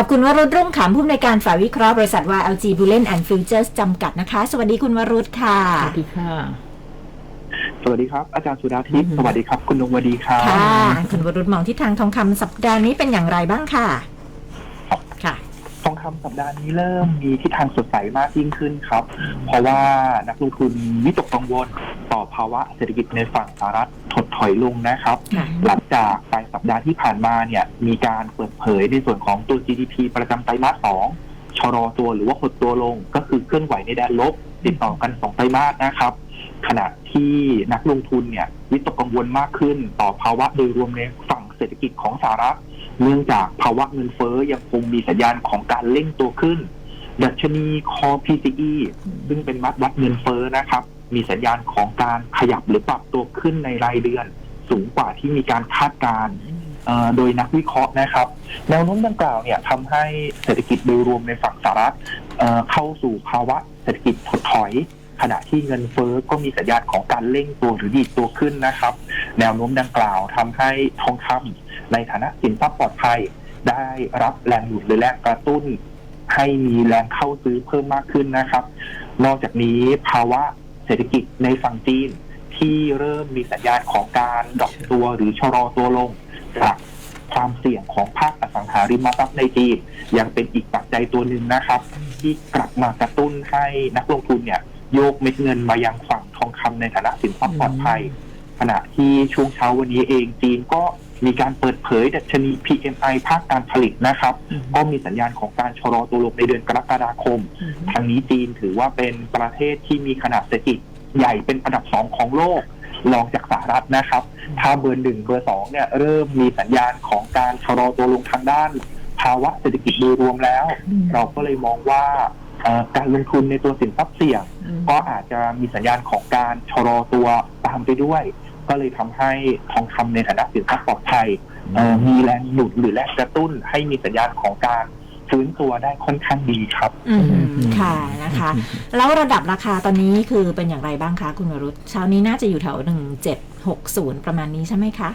กับคุณวรุษรุ่งขำผู้อำนวยการฝ่ายวิเคราะห์บริษัท YLG Bullion and Futures จำกัดนะคะ สวัสดีคุณวรุษค่ะ สวัสดีค่ะ สวัสดีครับ อาจารย์สุดาทิพย์อืมสวัสดีครับ คุณนงวดีครับค่ะ คุณวรุษมองทิศทางทองคำสัปดาห์นี้เป็นอย่างไรบ้างค่ะ ค่ะทองคำสัปดาห์นี้เริ่มมีทิศทางสดใสมากยิ่งขึ้นครับ เพราะว่านักลงทุนวิตกกังวลต่อภาวะเศรษฐกิจในฝั่งสหรัฐ ถดถอยลงนะครับ ค่ะ หลังจากปลายสัปดาห์ที่ผ่านมาเนี่ยมีการเปิดเผยในส่วนของตัว GDP ประจำไตรมาสสองชะลอตัวหรือว่าหดตัวลงก็คือเคลื่อนไหวในแดนลบติดต่อกันสองไตรมาสนะครับ ขณะที่นักลงทุนเนี่ยวิตกกังวลมากขึ้นต่อภาวะโดยรวมในฝั่งเศรษฐกิจของสหรัฐ เนื่องจากภาวะเงินเฟ้อยังคงมีสัญญาณของการเร่งตัวขึ้น ดัชนีคอ PCE ซึ่งเป็นมัดวัดเงินเฟ้อนะครับ มีสัญญาณของการขยับหรือปรับตัวขึ้นในรายเดือน สูงกว่าที่มีการคาดการโดยนักวิเคราะห์นะครับ แนวโน้มดังกล่าวเนี่ยทำให้เศรษฐกิจโดยรวมในฝั่งสหรัฐเเข้าสู่ภาวะเศรษฐกิจถดถอยขณะที่เงินเฟ้อก็มีสัญญาณของการเร่งตัวหรือดีดตัวขึ้นนะครับ แนวโน้มดังกล่าวทำให้ทองคำในฐานะสินทรัพย์ปลอดภัย ได้รับแรงหนุนหรือแรงกระตุ้น ให้มีแรงเข้าซื้อเพิ่มมากขึ้นนะครับ นอกจากนี้ภาวะ เศรษฐกิจในฝั่งจีน ที่เริ่มมีสัญญาณของการดรอปตัวหรือชะลอตัวลงจากความเสี่ยงของภาคอสังหาริมทรัพย์ในจีนยังเป็นอีกปัจจัยตัวหนึ่งนะครับ ที่กลับมากระตุ้นให้นักลงทุนเนี่ยโยกเม็ดเงินมายังฝั่งทองคำในฐานะสินทรัพย์ปลอดภัย ขณะที่ช่วงเช้าวันนี้เองจีนก็มีการเปิดเผยดัชนี PMI ภาคการผลิตนะครับ ก็มีสัญญาณของการชะลอตัวลงในเดือนกรกฎาคม ทางนี้จีนถือว่าเป็นประเทศที่มีขนาดเศรษฐกิจใหญ่เป็นอันดับสองของโลกรองจากสหรัฐนะครับ ถ้าเบอร์หนึ่งเบอร์สองเนี่ยเริ่มมีสัญญาณของการชะลอตัวลงทางด้าน ภาวะเศรษฐกิจโดยรวมแล้ว เราก็เลยมองว่าเอ่อการลงทุนในตัวสินทรัพย์เสี่ยง ก็อาจจะมีสัญญาณของการชะลอตัวตามไปด้วย ก็เลยทำให้ทองคำในฐานะสินทรัพย์ปลอดภัยเอ่อมีแรงหนุนหรือแรงกระตุ้นให้มีสัญญาณของการฟื้นตัวได้ค่อนข้างดีครับ อืมค่ะนะคะ แล้วระดับราคาตอนนี้คือเป็นอย่างไรบ้างคะคุณวรุษเช้านี้น่าจะอยู่แถวหนึ่งเจ็ดหกศูนย์ประมาณนี้ใช่ไหมคะ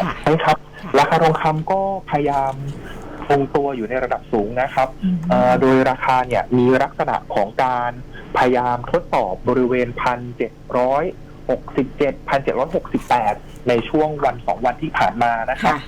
ค่ะใช่ครับค่ะราคาทองคำก็พยายามคงตัวอยู่ในระดับสูงนะครับเอ่อโดยราคาเนี่ยมีลักษณะของการพยายามทดสอบบริเวณพันเจ็ดร้อย หกสิบเจ็ดพันเจ็ดร้อยหกสิบแปดในช่วงวันสองวันที่ผ่านมานะครับค่ะ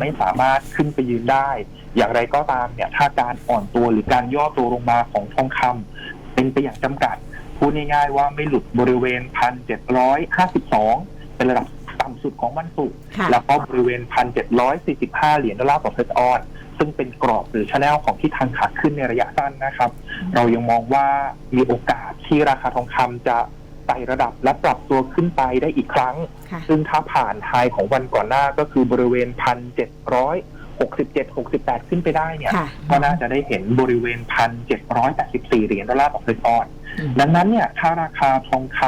ไม่สามารถขึ้นไปยืนได้ อย่างไรก็ตามเนี่ยถ้าการอ่อนตัวหรือการย่อตัวลงมาของทองคำเป็นไปอย่างจำกัด พูดง่ายๆว่าไม่หลุดบริเวณพันเจ็ดร้อยห้าสิบสองเป็นระดับต่ำสุดของวันศุกร์ค่ะแล้วก็บริเวณพันเจ็ดร้อยสี่สิบห้าเหรียญดอลลาร์ต่อเพชรออนซึ่งเป็นกรอบหรือชแนลของที่ทางขาขึ้นในระยะสั้นนะครับ เรายังมองว่ามีโอกาสที่ราคาทองคำจะ ไต่ระดับและปรับตัวขึ้นไปได้อีกครั้งค่ะซึ่งถ้าผ่านไฮของวันก่อนหน้าก็คือบริเวณพันเจ็ดร้อยหกสิบเจ็ดหกสิบแปดขึ้นไปได้เนี่ยค่ะก็น่าจะได้เห็นบริเวณพันเจ็ดร้อยแปดสิบสี่เหรียญดอลลาร์ต่อเพชรออนดังนั้นเนี่ยถ้าราคาทองค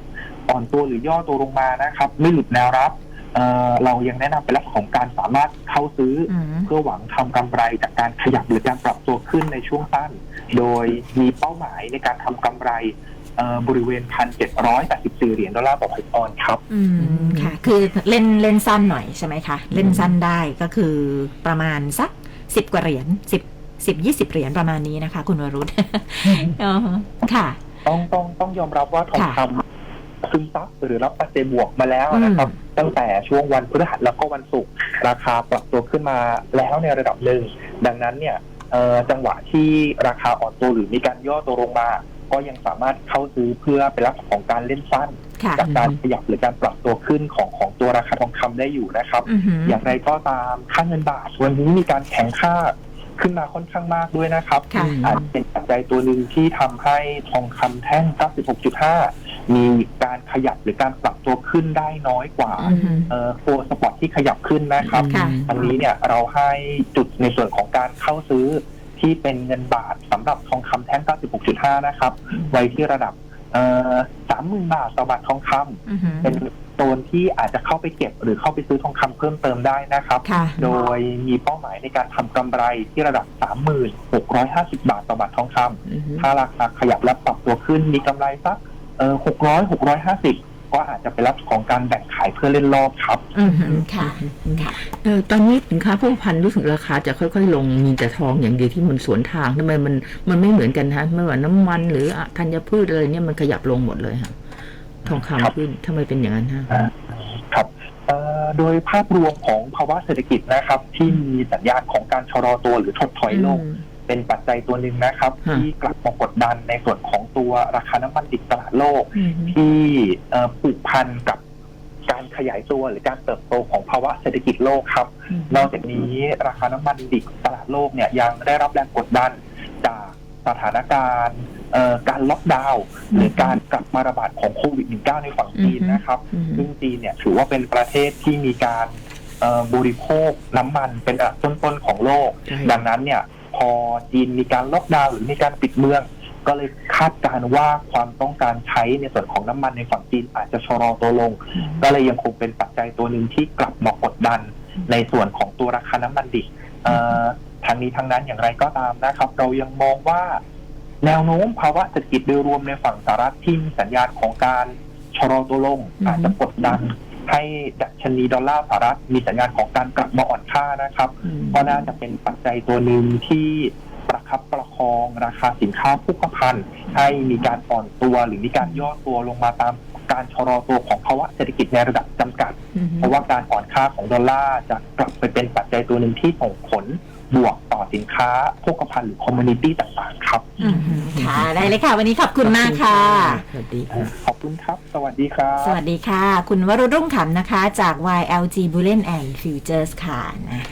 ำอ่อนตัวหรือย่อตัวลงมานะครับ ไม่หลุดแนวรับเอ่อเรายังแนะนำเป็นลักษณะของการสามารถเข้าซื้อออืมเพื่อหวังทำกำไรจากการขยับหรือการปรับตัวขึ้นในช่วงสั้น โดยมีเป้าหมายในการทำกำไรเอ่อ บริเวณพันเจ็ดร้อยแปดสิบสี่เหรียญดอลลาร์ต่อเพชรออนครับ อืมค่ะ คือเล่นเล่นสั้นหน่อยใช่ไหมคะ เล่นสั้นได้ก็คือประมาณสักสิบกว่าเหรียญสิบสิบยี่สิบเหรียญประมาณนี้นะคะ คุณวรุษอ๋อค่ะ ต้องต้องต้องยอมรับว่าทองคำซึมซับหรือรับปัจจัยบวกมาแล้วนะครับ ตั้งแต่ช่วงวันพฤหัสแล้วก็วันศุกร์ราคาปรับตัวขึ้นมาแล้วในระดับหนึ่ง ดังนั้นเนี่ยเอ่อจังหวะที่ราคาอ่อนตัวหรือมีการย่อตัวลงมา ก็ยังสามารถเข้าซื้อเพื่อเป็นลักษณะของการเล่นสั้นค่ะจากการขยับหรือการปรับตัวขึ้นของของตัวราคาทองคำได้อยู่นะครับ อือหืออย่างไรก็ตามค่าเงินบาทวันนี้มีการแข่งค่าขึ้นมาค่อนข้างมากด้วยนะครับค่ะ อาจจะเป็นปัจจัยตัวหนึ่งที่ทำให้ทองคำแท่ง 96.5 มีการขยับหรือการปรับตัวขึ้นได้น้อยกว่าอือหือ เอ่อตัวสปอร์ตที่ขยับขึ้นนะครับ ค่ะ อันนี้เนี่ยเราให้จุดในส่วนของการเข้าซื้อ ที่เป็นเงินบาทสำหรับทองคำแท่ง 96.5 นะครับ ไว้ที่ระดับเอ่อ30,000บาทต่อบาททองคำอือหือเป็นโซนที่อาจจะเข้าไปเก็บหรือเข้าไปซื้อทองคำเพิ่มเติมได้นะครับค่ะโดยมีเป้าหมายในการทำกำไรที่ระดับ 3650 บาทต่อบาททองคำถ้าราคาขยับและปรับตัวขึ้นมีกำไรสักเออ600 650 ก็อาจจะเป็นลักษณะของการแบ่งขายเพื่อเล่นรอบครับ อืมค่ะค่ะเออตอนนี้สินค้าโภคภัณฑ์รู้สึกราคาจะค่อยๆ ลงมีแต่ทองอย่างเดียวที่มันสวนทางทำไมมันมันไม่เหมือนกันฮะไม่ว่าน้ำมันหรืออะธัญพืชอะไรเนี่ยมันขยับลงหมดเลยค่ะทองครับ คำขึ้นทำไมเป็นอย่างนั้นฮะ ครับเอ่อโดยภาพรวมของภาวะเศรษฐกิจนะครับ ที่มีสัญญาณของการชะลอตัวหรือถดถอยลง เป็นปัจจัยตัวหนึ่งนะครับฮะที่กลับมากดดันในส่วนของตัวราคาน้ำมันดิบตลาดโลกอืมที่เอ่อผูกพันกับการขยายตัวหรือการเติบโตของภาวะเศรษฐกิจโลกครับ นอกจากนี้ราคาน้ำมันดิบตลาดโลกเนี่ยยังได้รับแรงกดดันจากสถานการณ์เอ่อการล็อกดาวน์หรือการกลับมาระบาดของโควิด -19 ในฝั่งจีนนะครับอืมซึ่งจีนเนี่ยถือว่าเป็นประเทศที่มีการเอ่อบริโภคน้ำมันเป็นอันดับต้นๆของโลกใช่ดังนั้นเนี่ยพ อจีนมีการล็อกดาวน์หรือมีการปิดเมือง ก็เลยคาดการณ์ว่าความต้องการใช้ในส่วนของน้ำมันในฝั่งจีนอาจจะชะลอตัวลง ก็เลยยังคงเป็นปัจจัยตัวหนึ่งที่กลับมากดดัน ในส่วนของตัวราคาน้ำมันดิบทางนี้ทางนั้นอย่างไรก็ตามนะครับ เรายังมองว่าแนวโน้มภาวะเศรษฐกิจโดยรวมในฝั่งสหรัฐที่มีสัญญาณของการชะลอตัวลงอาจจะกดดัน ให้ดัชนีดอลลาร์สหรัฐมีสัญญาณของการกลับมาอ่อนค่านะครับอืมก็น่าจะเป็นปัจจัยตัวหนึ่งที่ประคับประคองราคาสินค้าโภคภัณฑ์ให้มีการอ่อนตัวหรือมีการย่อตัวลงมาตามการชะลอตัวของภาวะเศรษฐกิจในระดับจำกัดอืมเพราะว่าการอ่อนค่าของดอลลาร์จะกลับไปเป็นปัจจัยตัวหนึ่งที่ส่งผล บวกต่อสินค้าโภคภัณฑ์หรือคอมมูนิตี้ต่างๆครับอืมค่ะได้เลยค่ะ วันนี้ขอบคุณมากค่ะ สวัสดีค่ะ ขอบคุณครับ สวัสดีครับ สวัสดีค่ะ คุณวรุษรุ่งขำนะคะ จาก YLG Bullion and Futures ค่ะนะ